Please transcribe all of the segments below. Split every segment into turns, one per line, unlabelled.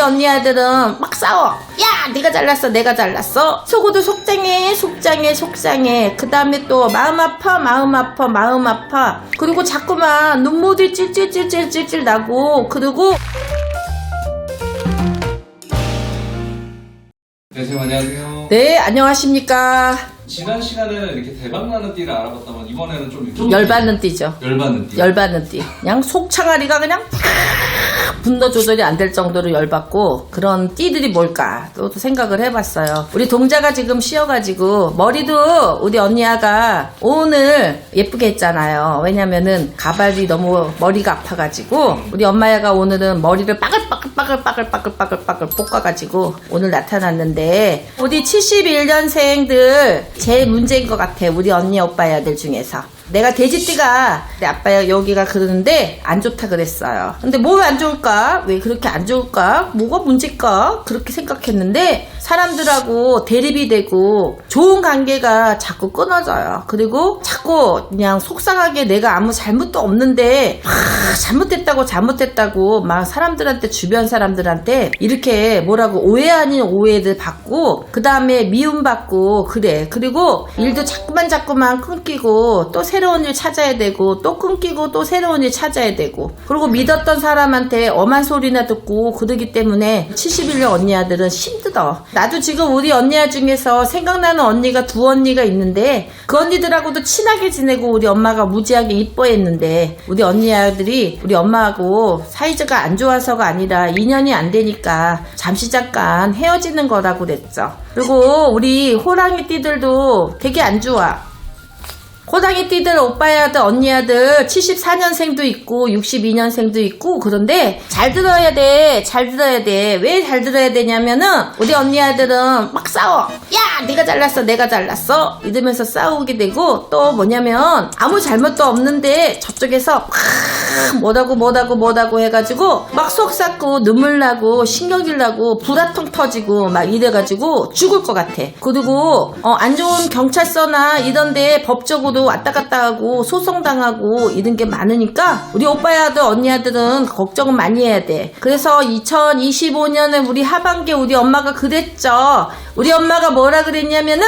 우리 언니 아들은 막 싸워. 야, 네가 잘났어, 내가 잘났어. 속어도 속장해, 속장해, 속상해. 그 다음에 또 마음 아파, 마음 아파, 마음 아파. 그리고 자꾸만 눈물이 찔찔찔찔찔찔 나고, 그리고
네, 선생님 안녕하세요.
네, 안녕하십니까.
지난 시간에는 이렇게 대박나는 띠를 알아봤다면 이번에는 좀, 좀
열받는 띠죠.
열받는 띠.
열받는 띠. 그냥 속창아리가 그냥 팍 분노 조절이 안 될 정도로 열받고 그런 띠들이 뭘까 또 생각을 해봤어요. 우리 동자가 지금 쉬어가지고 머리도 우리 언니아가 오늘 예쁘게 했잖아요. 왜냐면은 가발이 너무 머리가 아파가지고 우리 엄마야가 오늘은 머리를 빠글빠글빠글빠글빠글빠글빠글 볶아가지고 오늘 나타났는데 우리 71년생들 제일 문제인 것 같아. 우리 언니 오빠야들 중에서. 내가 돼지띠가 내 아빠야 여기가 그러는데 안 좋다 그랬어요. 근데 뭐안 좋을까? 왜 그렇게 안 좋을까? 뭐가 문제일까? 그렇게 생각했는데 사람들하고 대립이 되고 좋은 관계가 자꾸 끊어져요. 그리고 자꾸 그냥 속상하게 내가 아무 잘못도 없는데 막 잘못했다고 잘못했다고 막 사람들한테 주변 사람들한테 이렇게 뭐라고 오해 아닌 오해들 받고 그 다음에 미움 받고 그래. 그리고 일도 자꾸만 자꾸만 끊기고 또 새로운 일 찾아야 되고 또 끊기고 또 새로운 일 찾아야 되고 그리고 믿었던 사람한테 엄한 소리나 듣고 그러기 때문에 71년 언니 아들은 힘들어. 나도 지금 우리 언니아 중에서 생각나는 언니가 두 언니가 있는데 그 언니들하고도 친하게 지내고 우리 엄마가 무지하게 이뻐했는데 우리 언니 아들이 우리 엄마하고 사이즈가 안 좋아서가 아니라 인연이 안 되니까 잠시 잠깐 헤어지는 거라고 그랬죠. 그리고 우리 호랑이 띠들도 되게 안 좋아. 호랑이 띠들 오빠야들 언니야들 74년생도 있고 62년생도 있고 그런데 잘 들어야 돼. 잘 들어야 돼. 왜 잘 들어야 되냐면은 우리 언니야들은 막 싸워. 야, 네가 잘났어. 내가 잘났어. 이러면서 싸우게 되고 또 뭐냐면 아무 잘못도 없는데 저쪽에서 막 뭐라고 뭐라고 뭐라고 해 가지고 막 속 삭고 눈물 나고 신경질 나고 불화통 터지고 막 이래 가지고 죽을 것 같아. 그리고 어, 안 좋은 경찰서나 이런 데 법적으로 왔다 갔다 하고 소송당하고 이런 게 많으니까 우리 오빠야들 언니야들은 걱정은 많이 해야 돼. 그래서 2025년에 우리 하반기에 우리 엄마가 그랬죠. 우리 엄마가 뭐라 그랬냐면은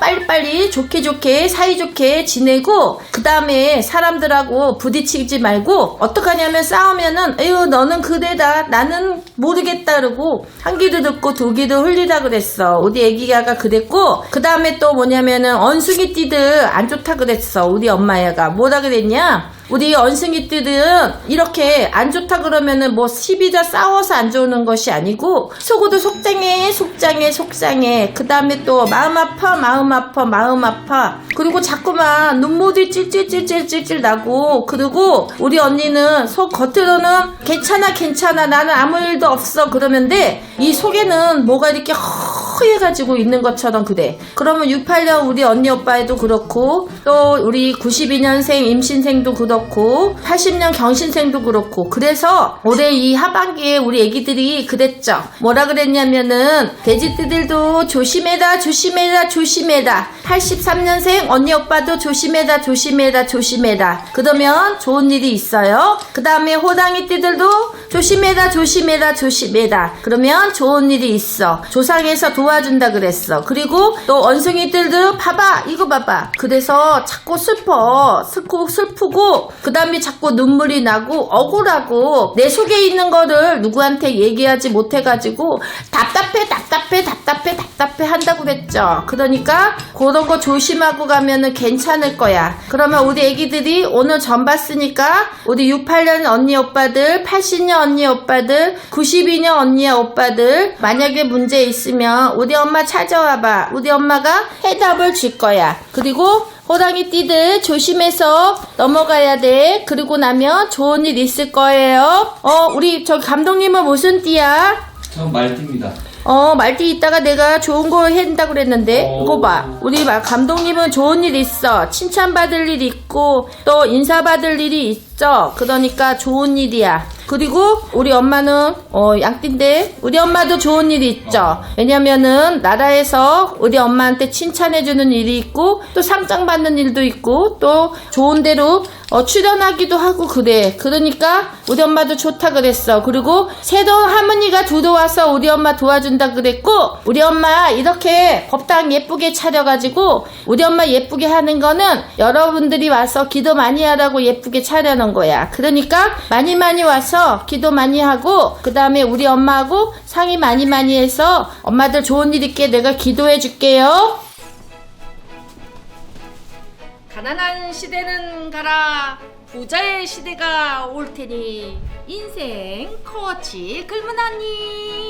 빨리빨리 좋게 좋게 사이좋게 지내고 그 다음에 사람들하고 부딪히지 말고 어떡하냐면 싸우면은 에휴 너는 그대다 나는 모르겠다 그러고 한 귀도 듣고 두 귀도 흘리라 그랬어. 우리 애기가 그랬고 그 다음에 또 뭐냐면은 언숭이 띠들 안 좋다 그랬어. 우리 엄마야가. 뭐라 그랬냐 우리 언승이들은 이렇게 안 좋다 그러면은 뭐 시비자 싸워서 안 좋은 것이 아니고 속어도 속장해 속장해 속상해 그 다음에 또 마음 아파 마음 아파 마음 아파. 그리고 자꾸만 눈물이 찔찔찔찔찔찔 나고. 그리고 우리 언니는 속 겉으로는 괜찮아 괜찮아. 나는 아무 일도 없어. 그러는데 이 속에는 뭐가 이렇게 허 해가지고 있는 것처럼 그래 그러면 68년 우리 언니 오빠애도 그렇고 또 우리 92년생 임신생도 그렇고 80년 경신생도 그렇고. 그래서 올해 이 하반기에 우리 애기들이 그랬죠. 뭐라 그랬냐면은 돼지띠들도 조심해라 조심해라 조심해라. 83년생 언니 오빠도 조심해라 조심해라 조심해라. 그러면 좋은 일이 있어요. 그 다음에 호랑이 띠들도 조심해라 조심해라 조심해라. 그러면 좋은 일이 있어. 조상에서 도 와준다 그랬어. 그리고 또 원숭이들도 봐봐 이거 봐봐. 그래서 자꾸 슬퍼. 슬고 슬프고 그 다음에 자꾸 눈물이 나고 억울하고 내 속에 있는 거를 누구한테 얘기하지 못해가지고 답답해 답답해 답답해 답답해 한다고 그랬죠. 그러니까 그런 거 조심하고 가면은 괜찮을 거야. 그러면 우리 애기들이 오늘 전 봤으니까 우리 68년 언니 오빠들 80년 언니 오빠들 92년 언니 오빠들 만약에 문제 있으면 우리 엄마 찾아와봐 우리 엄마가 해답을 줄 거야 그리고 호랑이 띠들 조심해서 넘어가야 돼. 그리고 나면 좋은 일 있을 거예요. 어, 우리 저 감독님은 무슨 띠야?
전 말띠입니다.
어 말띠 있다가 내가 좋은 거 한다고 그랬는데
오.
이거 봐 우리 막 감독님은 좋은 일 있어 칭찬받을 일 있고 또 인사받을 일이 있어 그러니까 좋은 일이야 그리고 우리 엄마는 어 양띠인데 우리 엄마도 좋은 일이 있죠 왜냐면은 나라에서 우리 엄마한테 칭찬해주는 일이 있고 또 상장 받는 일도 있고 또 좋은 데로 어, 출연하기도 하고 그래. 그러니까 우리 엄마도 좋다 그랬어. 그리고 새로운 할머니가 들어와서 우리 엄마 도와 준다 그랬고 우리 엄마 이렇게 법당 예쁘게 차려가지고 우리 엄마 예쁘게 하는 거는 여러분들이 와서 기도 많이 하라고 예쁘게 차려놓은 거야. 그러니까 많이 많이 와서 기도 많이 하고 그 다음에 우리 엄마하고 상의 많이 많이 해서 엄마들 좋은 일 있게 내가 기도해 줄게요. 가난한 시대는 가라 부자의 시대가 올 테니 인생 코치 글문하니